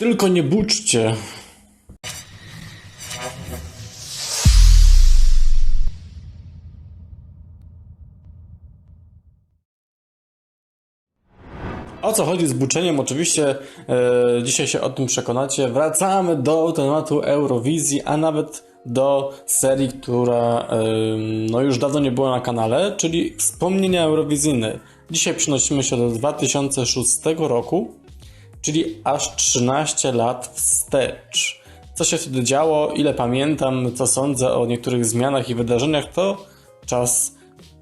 Tylko nie buczcie. O co chodzi z buczeniem? Oczywiście e, dzisiaj się o tym przekonacie. Wracamy do tematu Eurowizji, a nawet do serii, która e, no już dawno nie była na kanale, czyli wspomnienia Eurowizyjne. Dzisiaj przenosimy się do 2006 roku, czyli aż 13 lat wstecz. Co się wtedy działo, ile pamiętam, co sądzę o niektórych zmianach i wydarzeniach, to czas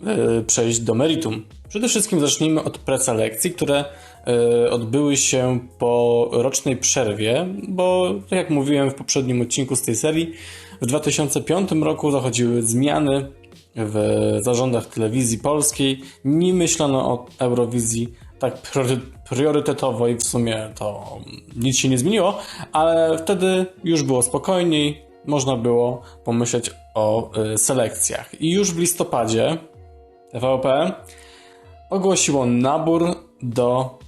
e, przejść do meritum. Przede wszystkim zacznijmy od preselekcji, które e, odbyły się po rocznej przerwie, bo tak jak mówiłem w poprzednim odcinku z tej serii, w 2005 roku zachodziły zmiany w zarządach telewizji polskiej. Nie myślano o Eurowizji tak priory- priorytetowo i w sumie to nic się nie zmieniło, ale wtedy już było spokojniej, można było pomyśleć o y, selekcjach. I już w listopadzie TVP ogłosiło nabór do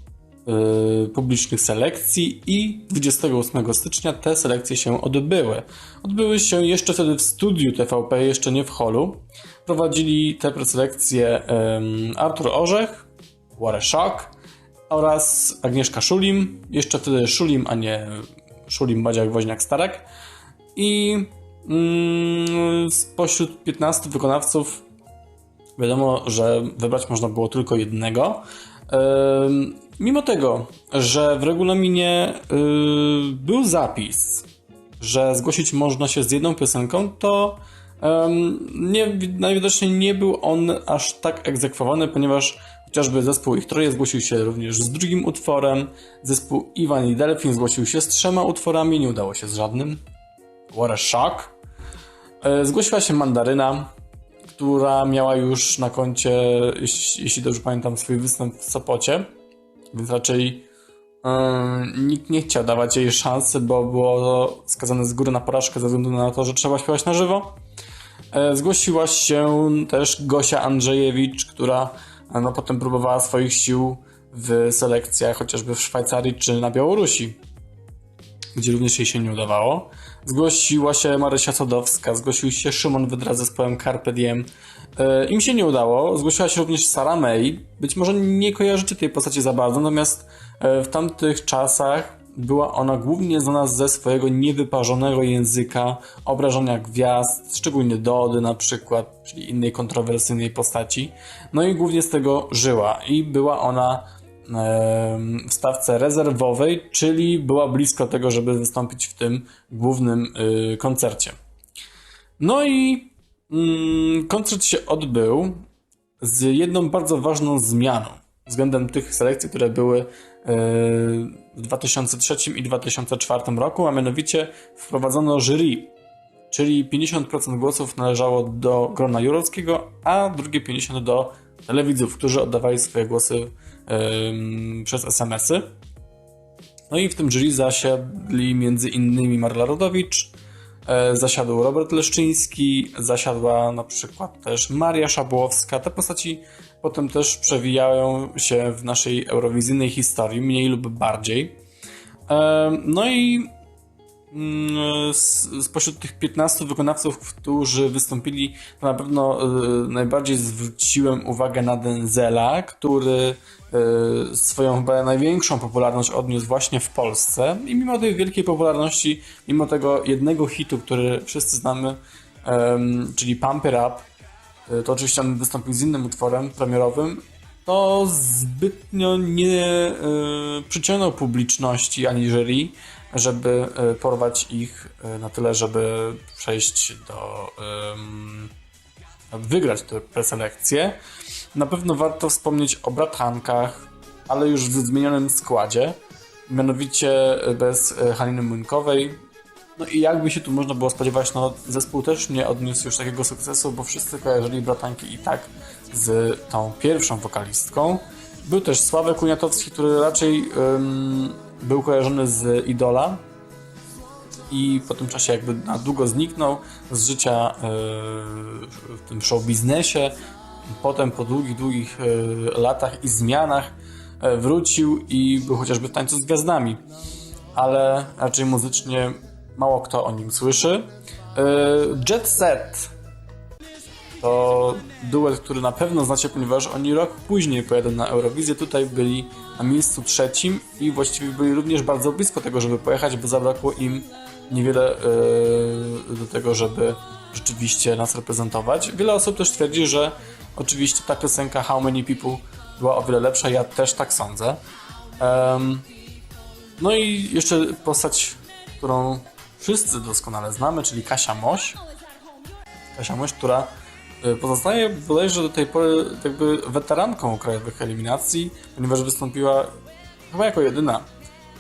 y, publicznych selekcji i 28 stycznia te selekcje się odbyły. Odbyły się jeszcze wtedy w studiu TVP, jeszcze nie w holu. Prowadzili te preselekcje Artur Orzech, Wareszak oraz Agnieszka Szulim. Jeszcze wtedy Szulim, a nie Szulim Badziak Woźniak Starek. I mm, spośród 15 wykonawców Wiadomo, że wybrać można było tylko jednego. Ym, Mimo tego, że w regulaminie yy, był zapis, że zgłosić można się z jedną piosenką, to ym, nie, najwidoczniej nie był on aż tak egzekwowany, ponieważ chociażby zespół Ich Troje zgłosił się również z drugim utworem, zespół Iwan i Delfin zgłosił się z trzema utworami, nie udało się z żadnym. What a shock. Yy, Zgłosiła się Mandaryna, która miała już na koncie, jeśli, dobrze pamiętam, swój występ w Sopocie, więc raczej yy, nikt nie chciał dawać jej szansy, bo było to skazane z góry na porażkę ze względu na to, że trzeba śpiewać na żywo. E, Zgłosiła się też Gosia Andrzejewicz, która e, no, potem próbowała swoich sił w selekcjach, chociażby w Szwajcarii czy na Białorusi gdzie również jej się nie udawało. Zgłosiła się Marysia Sadowska, zgłosił się Szymon Wydra z zespołem Carpe Diem. E, Im się nie udało. Zgłosiła się również Sara May. Być może nie kojarzycie tej postaci za bardzo, natomiast e, w tamtych czasach była ona głównie znana ze swojego niewyparzonego języka, obrażania gwiazd, szczególnie Dody na przykład, czyli innej kontrowersyjnej postaci. No i głównie z tego żyła. I była ona w stawce rezerwowej, czyli była blisko tego, żeby wystąpić w tym głównym y, koncercie. No i mm, koncert się odbył z jedną bardzo ważną zmianą względem tych selekcji, które były y, w 2003 i 2004 roku, a mianowicie wprowadzono jury, czyli 50% głosów należało do grona jurorskiego, a drugie 50% do telewidzów, którzy oddawali swoje głosy ym, przez SMS-y. No i w tym jury zasiadli między innymi Marla Rodowicz, e, zasiadł Robert Leszczyński, zasiadła na przykład też Maria Szabłowska. Te postaci potem też przewijają się w naszej eurowizyjnej historii, mniej lub bardziej. E, No i mm, spośród tych 15 wykonawców, którzy wystąpili, to na pewno y, najbardziej zwróciłem uwagę na Denzela, który y, swoją chyba największą popularność odniósł właśnie w Polsce i mimo tej wielkiej popularności, mimo tego jednego hitu, który wszyscy znamy, czyli Pump It Up, to oczywiście on wystąpił z innym utworem premierowym, to zbytnio nie y, przyciągnął publiczności ani jury, żeby y, porwać ich y, na tyle, żeby przejść do. wygrać tę preselekcję. Na pewno warto wspomnieć o bratankach, ale już w zmienionym składzie, mianowicie y, bez y, Haliny Młynkowej. No i jakby się tu można było spodziewać, no zespół też nie odniósł już takiego sukcesu, bo wszyscy kojarzyli bratanki i tak z tą pierwszą wokalistką. Był też Sławek Uniatowski, który raczej ym, był kojarzony z Idola i po tym czasie jakby na długo zniknął z życia yy, w tym show biznesie. Potem po długich, długich yy, latach i zmianach yy, wrócił i był chociażby w tańcu z gwiazdami. ale raczej muzycznie mało kto o nim słyszy. Yy, Jet Set to duet, który na pewno znacie, ponieważ oni rok później pojadą na Eurowizję. Tutaj byli na miejscu trzecim i właściwie byli również bardzo blisko tego, żeby pojechać, bo zabrakło im niewiele yy, do tego, żeby rzeczywiście nas reprezentować. Wiele osób też twierdzi, że oczywiście ta piosenka How Many People była o wiele lepsza. Ja też tak sądzę. Em, no i jeszcze postać, którą wszyscy doskonale znamy, czyli Kasia Moś. Kasia Moś, która y, pozostaje bodajże do tej pory jakby weteranką krajowych eliminacji, ponieważ wystąpiła chyba jako jedyna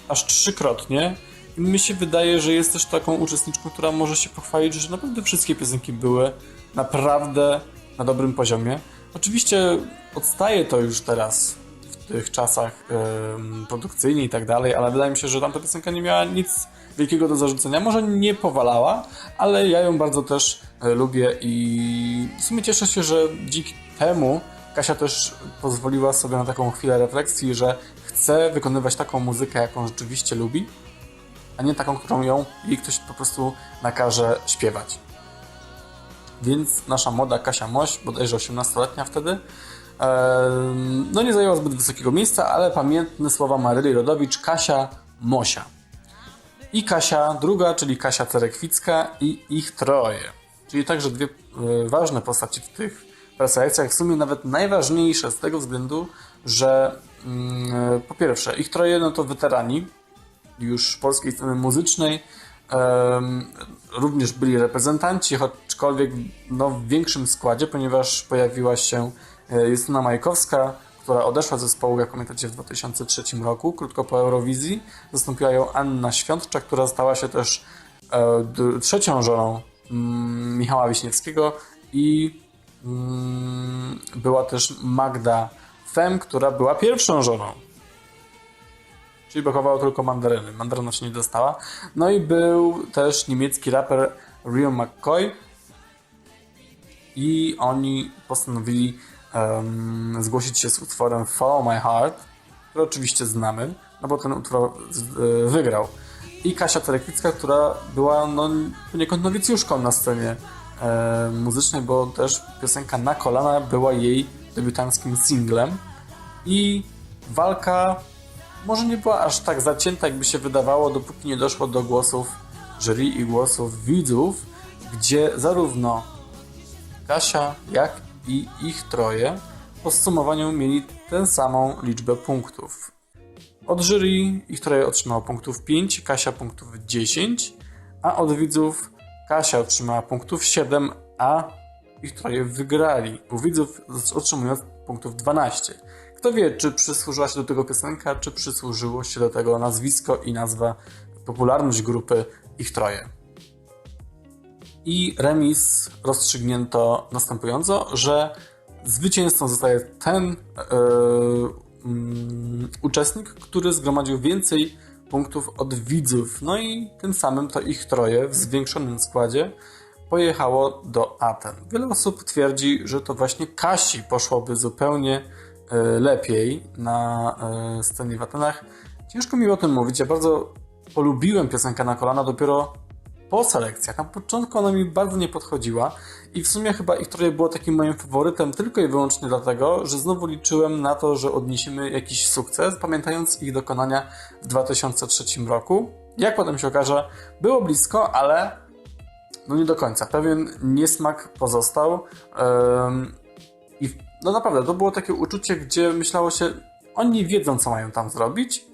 aż trzykrotnie. I mi się wydaje, że jest też taką uczestniczką, która może się pochwalić, że naprawdę wszystkie piosenki były naprawdę na dobrym poziomie. Oczywiście odstaje to już teraz w tych czasach em, produkcyjnie i tak dalej, ale wydaje mi się, że tamta piosenka nie miała nic wielkiego do zarzucenia. Może nie powalała, ale ja ją bardzo też e, lubię i w sumie cieszę się, że dzięki temu Kasia też pozwoliła sobie na taką chwilę refleksji, że chce wykonywać taką muzykę, jaką rzeczywiście lubi, a nie taką, którą ją jej ktoś po prostu nakaże śpiewać. Więc nasza młoda Kasia Moś, bodajże 18-letnia wtedy, em, no nie zajęła zbyt wysokiego miejsca, ale pamiętne słowa Maryli Rodowicz, Kasia Mosia. I Kasia druga, czyli Kasia Cerekwicka i ich troje. Czyli także dwie e, ważne postaci w tych preselekcjach, w sumie nawet najważniejsze z tego względu, że mm, po pierwsze ich troje no to weterani już polskiej sceny muzycznej, również byli reprezentanci, aczkolwiek no, w większym składzie, ponieważ pojawiła się e, Justyna Majkowska, która odeszła z zespołu, jak pamiętacie, w 2003 roku, krótko po Eurowizji. Zastąpiła ją Anna Świątcza, która stała się też e, trzecią żoną mm, Michała Wiśniewskiego i mm, była też Magda Fem, która była pierwszą żoną Czyli brakowało tylko mandaryny. Mandaryna się nie dostała. No i był też niemiecki raper Rio McCoy. I oni postanowili em, zgłosić się z utworem Follow My Heart, który oczywiście znamy, no bo ten utwór e, wygrał. I Kasia Terekwicka, która była no, poniekąd nowicjuszką na scenie e, muzycznej, bo też piosenka Na kolana była jej debiutanckim singlem. I walka może nie była aż tak zacięta, jakby się wydawało, dopóki nie doszło do głosów jury i głosów widzów, gdzie zarówno Kasia, jak i ich troje w podsumowaniu mieli tę samą liczbę punktów. Od jury ich troje otrzymało punktów 5, Kasia punktów 10, a od widzów Kasia otrzymała punktów 7, a ich troje wygrali, u widzów otrzymując punktów 12. Kto wie, czy przysłużyła się do tego piosenka, czy przysłużyło się do tego nazwisko i nazwa, popularność grupy ich troje. I remis rozstrzygnięto następująco, że zwycięzcą zostaje ten e, mm, uczestnik, który zgromadził więcej punktów od widzów. No i tym samym to ich troje w zwiększonym składzie pojechało do Aten. Wiele osób twierdzi, że to właśnie Kasi poszłoby zupełnie e, lepiej na e, scenie w Atenach. Ciężko mi o tym mówić. Ja bardzo polubiłem piosenkę na kolana dopiero po selekcjach. Na początku ona mi bardzo nie podchodziła i w sumie chyba ich troje było takim moim faworytem tylko i wyłącznie dlatego, że znowu liczyłem na to, że odniesiemy jakiś sukces, pamiętając ich dokonania w 2003 roku. Jak potem się okaże, było blisko, ale no nie do końca. Pewien niesmak pozostał. Ym, I no naprawdę, to było takie uczucie, gdzie myślało się, oni wiedzą, co mają tam zrobić,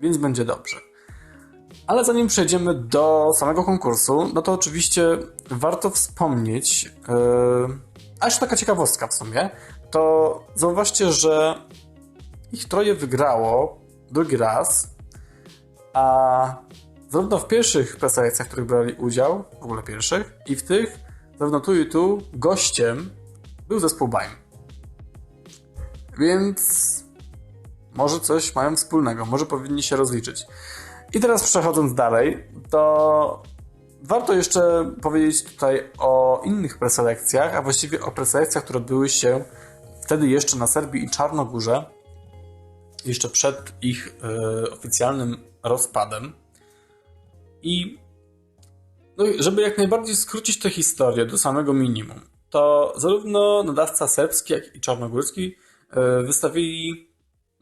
więc będzie dobrze. Ale zanim przejdziemy do samego konkursu, no to oczywiście warto wspomnieć, yy, a jeszcze taka ciekawostka w sumie, to zauważcie, że ich troje wygrało drugi raz, a zarówno w pierwszych preselekcjach, w których brali udział, w ogóle pierwszych, i w tych, zarówno tu i tu, gościem był zespół Baim. Więc może coś mają wspólnego, może powinni się rozliczyć. I teraz przechodząc dalej, to warto jeszcze powiedzieć tutaj o innych preselekcjach, a właściwie o preselekcjach, które odbyły się wtedy jeszcze na Serbii i Czarnogórze, jeszcze przed ich e, oficjalnym rozpadem. I no, żeby jak najbardziej skrócić tę historię do samego minimum, to zarówno nadawca serbski, jak i czarnogórski e, wystawili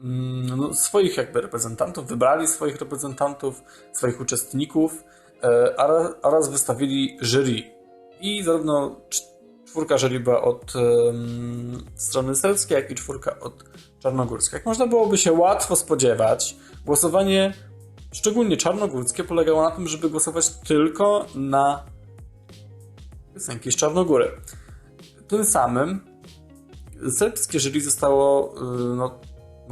no, swoich jakby reprezentantów, wybrali swoich reprezentantów, swoich uczestników e, oraz, oraz wystawili jury. I zarówno cz- czwórka jury była od em, strony serbskiej, jak i czwórka od czarnogórskiej. Jak można byłoby się łatwo spodziewać, głosowanie szczególnie czarnogórskie polegało na tym, żeby głosować tylko na piosenki z Czarnogóry. Tym samym serbskie jury zostało, y, no,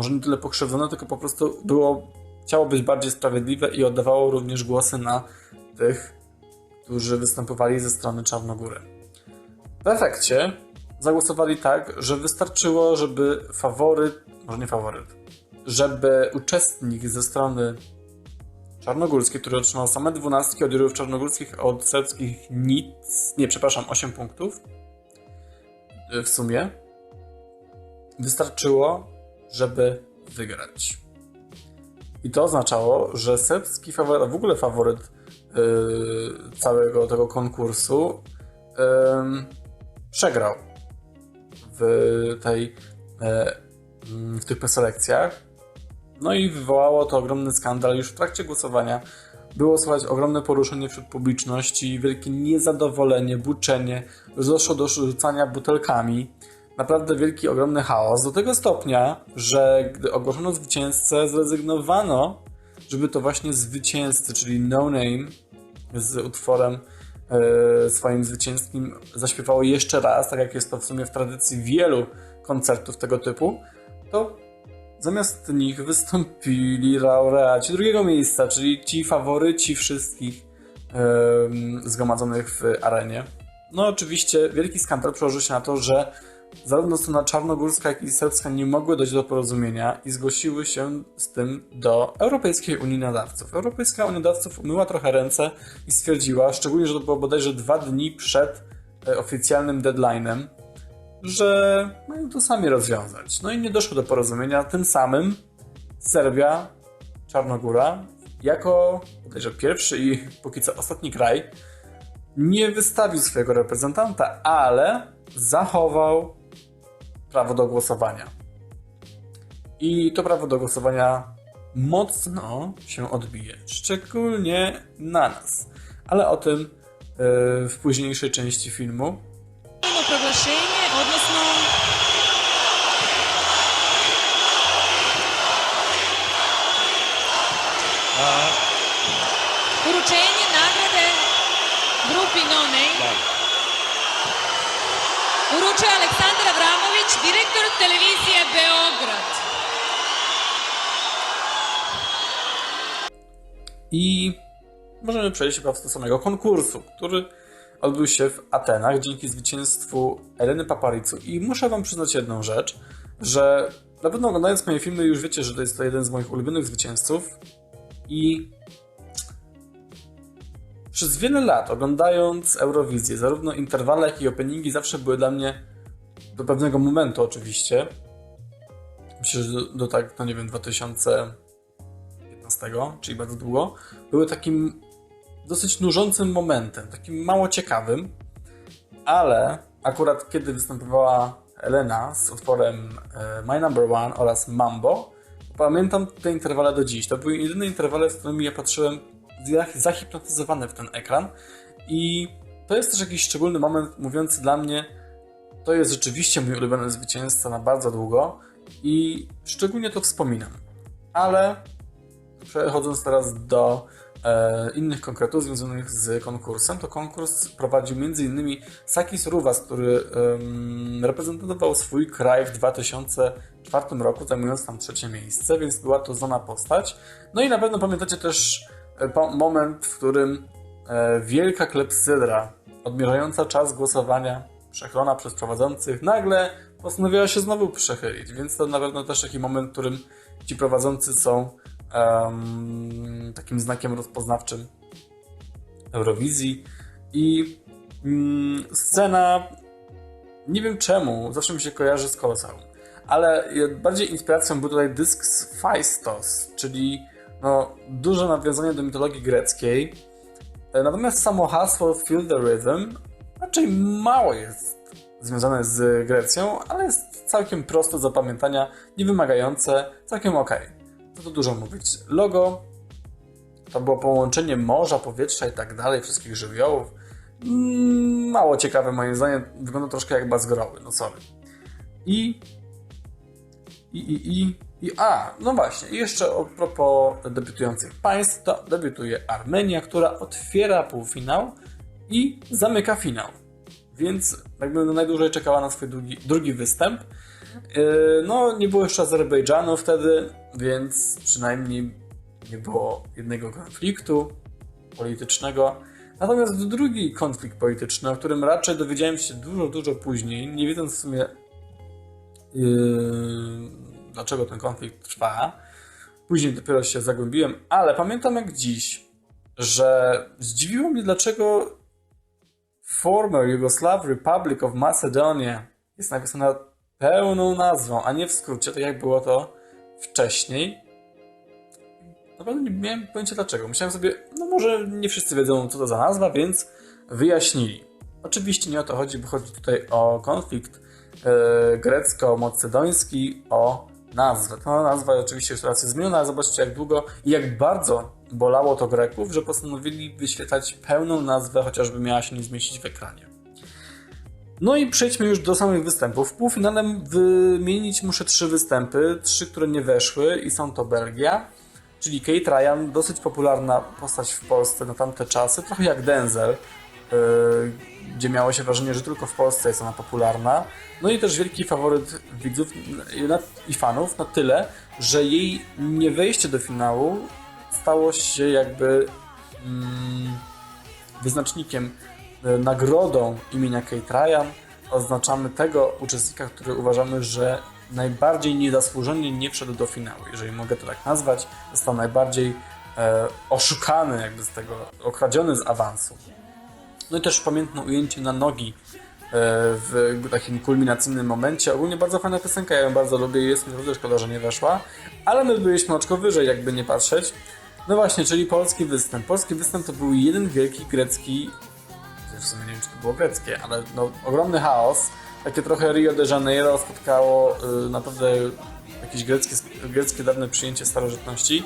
może nie tyle pokrzywdzone, tylko po prostu było, chciało być bardziej sprawiedliwe i oddawało również głosy na tych, którzy występowali ze strony Czarnogóry. W efekcie zagłosowali tak, że wystarczyło, żeby faworyt, może nie faworyt, żeby uczestnik ze strony czarnogórskiej, który otrzymał same dwunastki od jurów czarnogórskich, od serbskich nic, nie, przepraszam, 8 punktów y, w sumie, wystarczyło, żeby wygrać. I to oznaczało, że serbski faworyt, a w ogóle faworyt yy, całego tego konkursu ym, przegrał w tej mm, w tych preselekcjach. No i wywołało to ogromny skandal. Już w trakcie głosowania było słychać ogromne poruszenie wśród publiczności, wielkie niezadowolenie, buczenie, doszło do rzucania butelkami. Naprawdę wielki, ogromny chaos. Do tego stopnia, że gdy ogłoszono zwycięzcę, zrezygnowano, żeby to właśnie zwycięzcy, czyli No Name z utworem e, swoim zwycięskim zaśpiewało jeszcze raz, tak jak jest to w sumie w tradycji wielu koncertów tego typu, to zamiast nich wystąpili laureaci drugiego miejsca, czyli ci faworyci wszystkich em, zgromadzonych w arenie. No oczywiście wielki skandal przełożył się na to, że zarówno strona czarnogórska, jak i serbska nie mogły dojść do porozumienia i zgłosiły się z tym do Europejskiej Unii Nadawców. Europejska Unia Nadawców umyła trochę ręce i stwierdziła, szczególnie, że to było bodajże dwa dni przed e, oficjalnym deadline'em, że mają to sami rozwiązać. No i nie doszło do porozumienia. Tym samym Serbia, Czarnogóra, jako bodajże pierwszy i póki co ostatni kraj, nie wystawił swojego reprezentanta, ale zachował prawo do głosowania. I to prawo do głosowania mocno się odbije, szczególnie na nas. Ale o tym yy, w późniejszej części filmu. Imamo proglašenje, odnosno I możemy przejść chyba do samego konkursu, który odbył się w Atenach dzięki zwycięstwu Eleny Paparicu. I muszę wam przyznać jedną rzecz, że na pewno oglądając moje filmy już wiecie, że to jest to jeden z moich ulubionych zwycięzców i przez wiele lat oglądając Eurowizję, zarówno interwale, jak i openingi zawsze były dla mnie do pewnego momentu oczywiście, myślę, że do, do tak, no nie wiem, 2000 15, czyli bardzo długo, były takim dosyć nużącym momentem, takim mało ciekawym, ale akurat kiedy występowała Elena z utworem e, My Number One oraz Mambo, pamiętam te interwale do dziś. To były jedyne interwale, z którymi ja patrzyłem zah- zahipnotyzowany w ten ekran i to jest też jakiś szczególny moment mówiący dla mnie, to jest rzeczywiście mój ulubiony zwycięzca na bardzo długo i szczególnie to wspominam. Ale Przechodząc teraz do e, innych konkretów związanych z konkursem, to konkurs prowadził m.in. Sakis Ruwas, który em, reprezentował swój kraj w 2004 roku, zajmując tam trzecie miejsce, więc była to znana postać. No i na pewno pamiętacie też e, moment, w którym e, wielka klepsydra, odmierzająca czas głosowania, przechlona przez prowadzących, nagle postanowiła się znowu przechylić, więc to na pewno też taki moment, w którym ci prowadzący są em, takim znakiem rozpoznawczym Eurowizji i mm, scena nie wiem czemu, zawsze mi się kojarzy z Koloseum, ale bardziej inspiracją był tutaj dysk z Phaistos, czyli no, duże nawiązanie do mitologii greckiej E, Natomiast samo hasło Feel the Rhythm raczej mało jest związane z Grecją, ale jest całkiem proste do zapamiętania, niewymagające, całkiem ok. Co tu dużo mówić. Logo to było połączenie morza, powietrza i tak dalej, wszystkich żywiołów. Mm, Mało ciekawe moim zdaniem, wygląda troszkę jak bazgroły, no sorry. I i, i, i, i a, no właśnie, i jeszcze a propos debiutujących państw, to debiutuje Armenia, która otwiera półfinał i zamyka finał. Więc jakby no najdłużej czekała na swój drugi, drugi występ. Yy, No, nie było jeszcze Azerbejdżanu wtedy, więc przynajmniej nie było jednego konfliktu politycznego. Natomiast drugi konflikt polityczny, o którym raczej dowiedziałem się dużo, dużo później, nie wiedząc w sumie Yy, dlaczego ten konflikt trwa. Później dopiero się zagłębiłem, ale pamiętam jak dziś, że zdziwiło mnie, dlaczego Former Yugoslav Republic of Macedonia jest napisana pełną nazwą, a nie w skrócie, tak jak było to wcześniej. Naprawdę nie miałem pojęcia dlaczego. Myślałem sobie, no może nie wszyscy wiedzą, co to za nazwa, więc wyjaśnili. Oczywiście nie o to chodzi, bo chodzi tutaj o konflikt e, grecko-macedoński, o nazwę. Ta nazwa oczywiście już teraz jest zmieniona, zobaczcie jak długo i jak bardzo bolało to Greków, że postanowili wyświetlać pełną nazwę, chociażby miała się nie zmieścić w ekranie. No i przejdźmy już do samych występów. W półfinale wymienić muszę trzy występy, trzy, które nie weszły i są to Belgia, czyli Kate Ryan, dosyć popularna postać w Polsce na tamte czasy, trochę jak Denzel, yy, gdzie miało się wrażenie, że tylko w Polsce jest ona popularna. No i też wielki faworyt widzów i fanów na tyle, że jej nie wejście do finału stało się jakby mm, wyznacznikiem, nagrodą imienia Kate Ryan. Oznaczamy tego uczestnika, który uważamy, że najbardziej niezasłużenie nie wszedł do finału, jeżeli mogę to tak nazwać. Został najbardziej e, oszukany jakby z tego, okradziony z awansu. No i też pamiętne ujęcie na nogi e, w takim kulminacyjnym momencie. Ogólnie bardzo fajna piosenka, ja ją bardzo lubię i jest mi naprawdę szkoda, że nie weszła. Ale my byliśmy oczko wyżej, jakby nie patrzeć. No właśnie, czyli polski występ. Polski występ to był jeden wielki grecki, w sumie nie wiem, czy to było greckie, ale no, ogromny chaos. Takie trochę Rio de Janeiro spotkało y, naprawdę jakieś greckie, greckie dawne przyjęcie starożytności.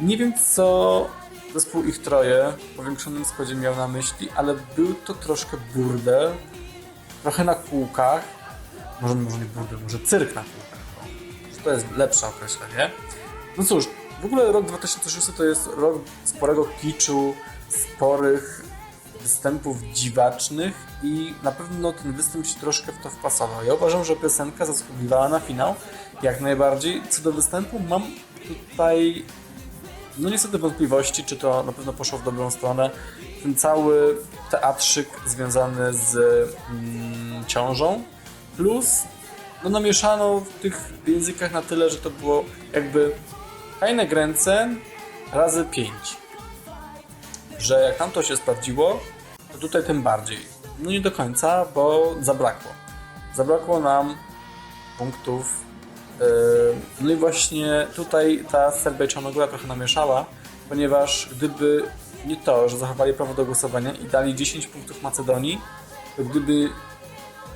Nie wiem, co zespół ich troje w powiększonym składzie miał na myśli, ale był to troszkę burdel, trochę na kółkach. Może, może nie burdel, może cyrk na kółkach. o. To jest lepsze określenie. No cóż, w ogóle rok 2006 to jest rok sporego kiczu, sporych występów dziwacznych i na pewno ten występ się troszkę w to wpasował. Ja uważam, że piosenka zasługiwała na finał jak najbardziej. Co do występu mam tutaj no niestety wątpliwości, czy to na pewno poszło w dobrą stronę. Ten cały teatrzyk związany z mm, ciążą, plus no namieszano w tych językach na tyle, że to było jakby fajne gręce razy pięć. Że jak tam to się sprawdziło, to tutaj tym bardziej. No nie do końca, bo zabrakło. Zabrakło nam punktów Yy, No i właśnie tutaj ta Serbia trochę namieszała, ponieważ gdyby nie to, że zachowali prawo do głosowania i dali 10 punktów Macedonii, to gdyby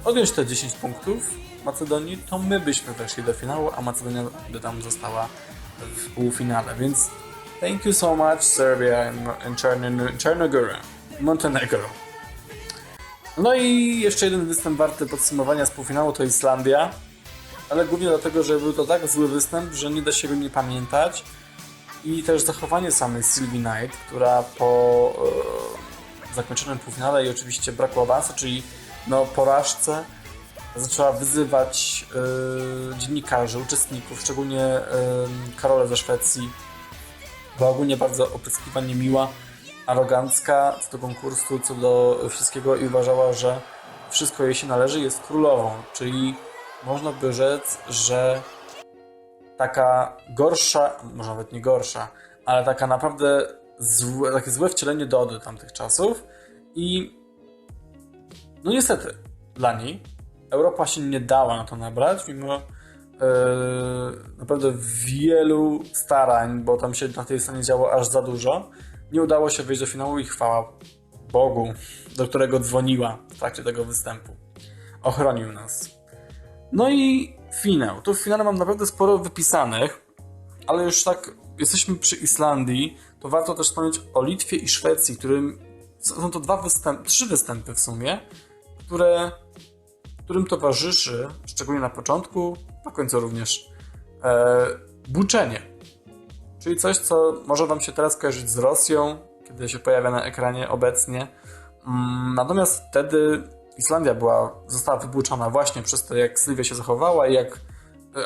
odjąć te 10 punktów Macedonii, to my byśmy weszli do finału, a Macedonia by tam została w półfinale. Więc thank you so much Serbia and, and Czarnogóra, Montenegro. No i jeszcze jeden występ warty podsumowania z półfinału to Islandia ale głównie dlatego, że był to tak zły występ, że nie da się go nie pamiętać. I też zachowanie samej Sylvie Knight, która po e, zakończonym półfinale i oczywiście braku awansu, czyli no, porażce, zaczęła wyzywać e, dziennikarzy, uczestników, szczególnie e, Karolę ze Szwecji. Była ogólnie bardzo opryskiwanie miła, arogancka co do konkursu, co do wszystkiego i uważała, że wszystko jej się należy, jest królową, czyli można by rzec, że taka gorsza, może nawet nie gorsza, ale taka naprawdę złe, takie złe wcielenie Dody tamtych czasów i no niestety dla niej Europa się nie dała na to nabrać, mimo e, naprawdę wielu starań, bo tam się na tej scenie działo aż za dużo. Nie udało się wyjść do finału i chwała Bogu, do którego dzwoniła w trakcie tego występu. Ochronił nas. No i finał. Tu w finale mam naprawdę sporo wypisanych, ale już tak jesteśmy przy Islandii, to warto też wspomnieć o Litwie i Szwecji, którym są to dwa występy, trzy występy w sumie, które, którym towarzyszy, szczególnie na początku, na końcu również, e, buczenie. Czyli coś, co może Wam się teraz kojarzyć z Rosją, kiedy się pojawia na ekranie obecnie. Mm, Natomiast wtedy Islandia była, została wybuczona właśnie przez to, jak Sylwia się zachowała i jak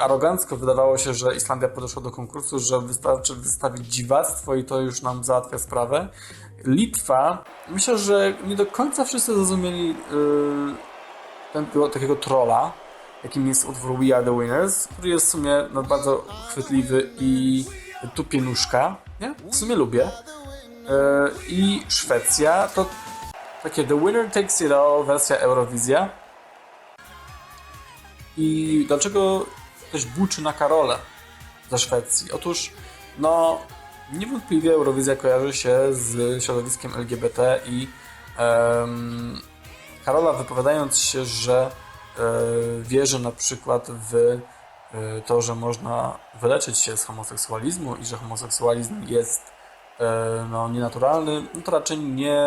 arogancko wydawało się, że Islandia podeszła do konkursu, że wystarczy wystawić dziwactwo i to już nam załatwia sprawę. Litwa, myślę, że nie do końca wszyscy zrozumieli yy, ten, takiego trolla, jakim jest utwór We Are The Winners, który jest w sumie no, bardzo chwytliwy i tupie nóżka. Nie? W sumie lubię. Yy, I Szwecja to takie The Winner Takes It All wersja Eurowizja. I dlaczego ktoś buczy na Karolę ze Szwecji? Otóż, no, niewątpliwie Eurowizja kojarzy się z środowiskiem LGBT i em, Karola wypowiadając się, że e, wierzy na przykład w e, to, że można wyleczyć się z homoseksualizmu i że homoseksualizm jest e, no, nienaturalny, no to raczej nie,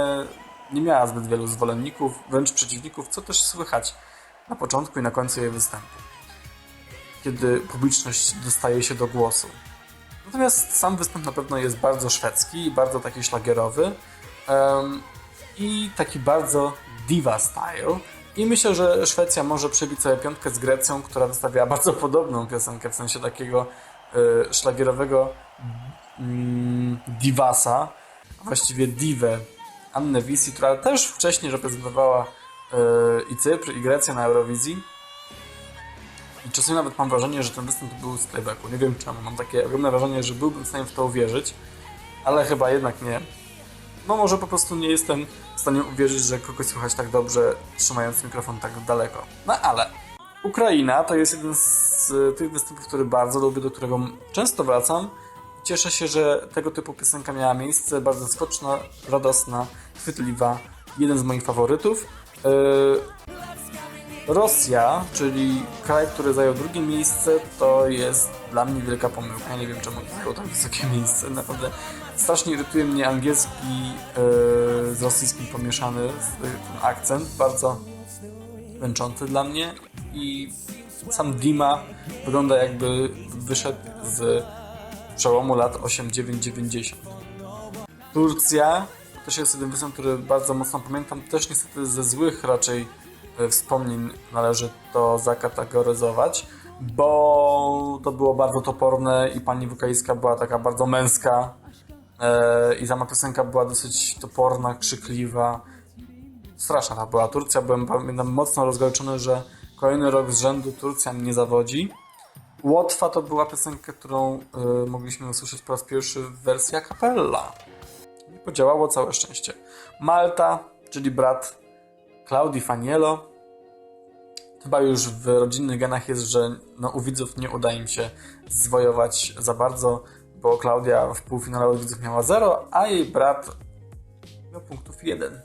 nie miała zbyt wielu zwolenników, wręcz przeciwników, co też słychać na początku i na końcu jej występu, kiedy publiczność dostaje się do głosu. Natomiast sam występ na pewno jest bardzo szwedzki i bardzo taki szlagierowy em, i taki bardzo diva style. I myślę, że Szwecja może przebić sobie piątkę z Grecją, która wystawiała bardzo podobną piosenkę, w sensie takiego y, szlagierowego mm, divasa, właściwie divę Annę Wisi, która też wcześniej reprezentowała y, i Cypr, i Grecję na Eurowizji. I czasami nawet mam wrażenie, że ten występ był z playbacku. Nie wiem czemu. Mam takie ogromne wrażenie, że byłbym w stanie w to uwierzyć, ale chyba jednak nie. No może po prostu nie jestem w stanie uwierzyć, że kogoś słychać tak dobrze, trzymając mikrofon tak daleko. No ale Ukraina to jest jeden z tych występów, który bardzo lubię, do którego często wracam. Cieszę się, że tego typu piosenka miała miejsce. Bardzo skoczna, radosna, chwytliwa. Jeden z moich faworytów. Yy, Rosja, czyli kraj, który zajął drugie miejsce, to jest dla mnie wielka pomyłka. Ja nie wiem, czemu zajął tak wysokie miejsce. Naprawdę strasznie irytuje mnie angielski yy, z rosyjskim pomieszany z- ten akcent. Bardzo męczący dla mnie i sam Dima wygląda jakby wyszedł z przełomu lat 8-9-90. Turcja też jest jeden występ, który bardzo mocno pamiętam. Też niestety ze złych raczej e, wspomnień należy to zakategoryzować, bo to było bardzo toporne i pani wokalistka była taka bardzo męska e, i sama piosenka była dosyć toporna, krzykliwa. Straszna ta była Turcja. Byłem pamiętam mocno rozgoryczony, że kolejny rok z rzędu Turcja mnie zawodzi. Łotwa to była piosenka, którą y, mogliśmy usłyszeć po raz pierwszy w wersji a. I podziałało całe szczęście. Malta, czyli brat Claudii Faniello. Chyba już w rodzinnych genach jest, że no, u widzów nie uda im się zwojować za bardzo, bo Klaudia w półfinale widzów miała 0, a jej brat miał punktów 1.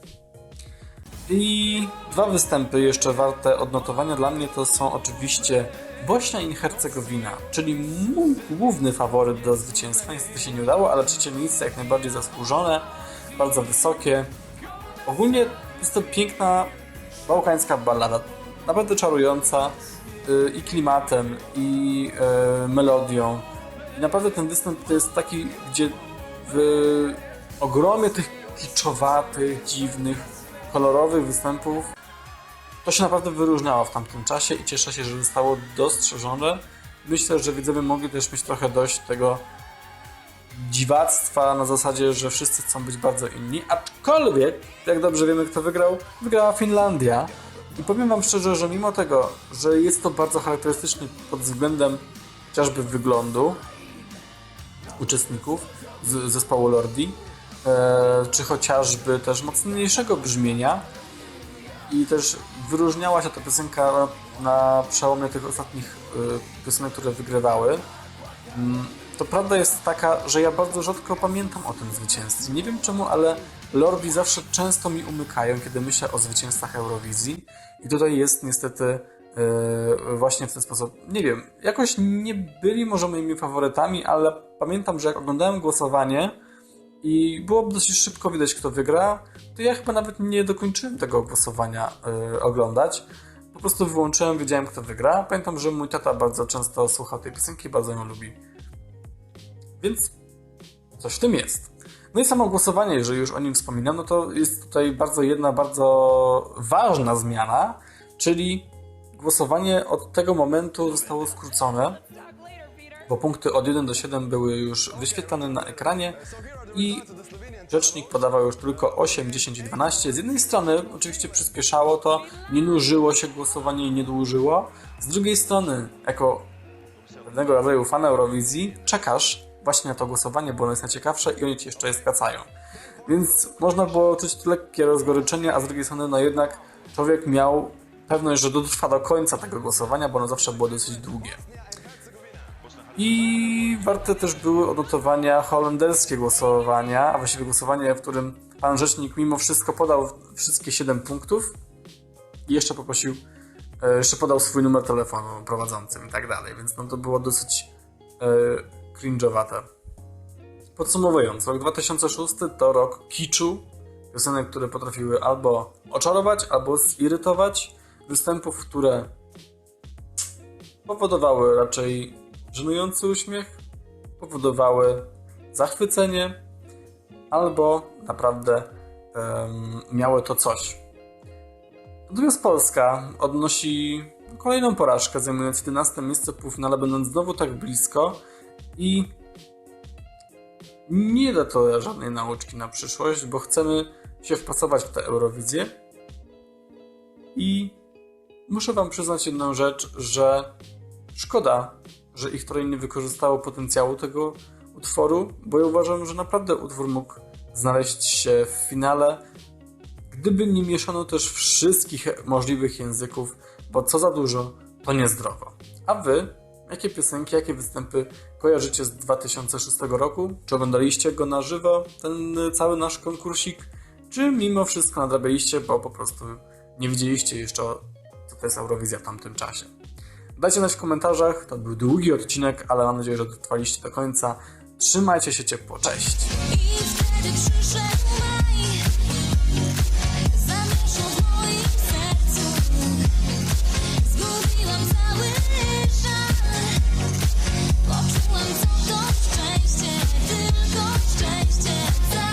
I dwa występy jeszcze warte odnotowania dla mnie to są oczywiście Bośnia i Hercegowina, czyli mój główny faworyt do zwycięstwa. Niestety się nie udało, ale trzecie miejsce jak najbardziej zasłużone, bardzo wysokie. Ogólnie jest to piękna bałkańska ballada, naprawdę czarująca yy, i klimatem, i yy, melodią. I naprawdę ten występ to jest taki, gdzie w ogromie tych kiczowatych, dziwnych, kolorowych występów to się naprawdę wyróżniało w tamtym czasie i cieszę się, że zostało dostrzeżone. Myślę, że widzowie mogli też mieć trochę dość tego dziwactwa na zasadzie, że wszyscy chcą być bardzo inni, aczkolwiek, jak dobrze wiemy kto wygrał, wygrała Finlandia. I powiem wam szczerze, że mimo tego, że jest to bardzo charakterystyczny pod względem chociażby wyglądu uczestników z zespołu Lordi, e, czy chociażby też mocniejszego brzmienia, i też wyróżniała się ta piosenka na, przełomie tych ostatnich y, piosenek, które wygrywały. Mm, to prawda jest taka, że ja bardzo rzadko pamiętam o tym zwycięstwie. Nie wiem czemu, ale Lordi zawsze często mi umykają, kiedy myślę o zwycięzcach Eurowizji. I tutaj jest niestety yy, właśnie w ten sposób. Nie wiem, jakoś nie byli może moimi faworytami, ale pamiętam, że jak oglądałem głosowanie i było dosyć szybko widać, kto wygra, to ja chyba nawet nie dokończyłem tego głosowania yy, oglądać. Po prostu wyłączyłem, wiedziałem, kto wygra. Pamiętam, że mój tata bardzo często słuchał tej piosenki, bardzo ją lubi. Więc coś w tym jest. No i samo głosowanie, jeżeli już o nim wspominam, no to jest tutaj bardzo jedna bardzo ważna zmiana, czyli głosowanie od tego momentu zostało skrócone, bo punkty od 1 do 7 były już wyświetlane na ekranie i rzecznik podawał już tylko 8, 10 i 12. Z jednej strony oczywiście przyspieszało to, nie nużyło się głosowanie i nie dłużyło. Z drugiej strony, jako pewnego rodzaju fan Eurowizji, czekasz właśnie na to głosowanie, bo ono jest najciekawsze i oni ci jeszcze je skracają. Więc można było czuć lekkie rozgoryczenie, a z drugiej strony, no jednak człowiek miał pewność, że dotrwa do końca tego głosowania, bo ono zawsze było dosyć długie. I warte też były odnotowania holenderskie głosowania, a właściwie głosowanie, w którym pan rzecznik mimo wszystko podał wszystkie 7 punktów i jeszcze poprosił, e, jeszcze podał swój numer telefonu prowadzącym i tak dalej, więc no to było dosyć e, cringe'owate. Podsumowując, rok 2006 to rok kiczu, piosenek, które potrafiły albo oczarować, albo zirytować, występów, które powodowały raczej żenujący uśmiech, powodowały zachwycenie, albo naprawdę em, miały to coś. Natomiast Polska odnosi kolejną porażkę, zajmując 11 miejsce w półfinale, będąc znowu tak blisko i nie da to żadnej nauczki na przyszłość, bo chcemy się wpasować w tę Eurowizję i muszę wam przyznać jedną rzecz, że szkoda, że ich troje nie wykorzystało potencjału tego utworu, bo ja uważam, że naprawdę utwór mógł znaleźć się w finale, gdyby nie mieszano też wszystkich możliwych języków, bo co za dużo, to niezdrowo. A wy, jakie piosenki, jakie występy kojarzycie z 2006 roku? Czy oglądaliście go na żywo, ten cały nasz konkursik? Czy mimo wszystko nadrabialiście, bo po prostu nie widzieliście jeszcze, to jest Eurowizja w tamtym czasie. Dajcie znać w komentarzach, to był długi odcinek, ale mam nadzieję, że dotrwaliście do końca. Trzymajcie się ciepło, cześć! Poczułam co to szczęście, tylko szczęście.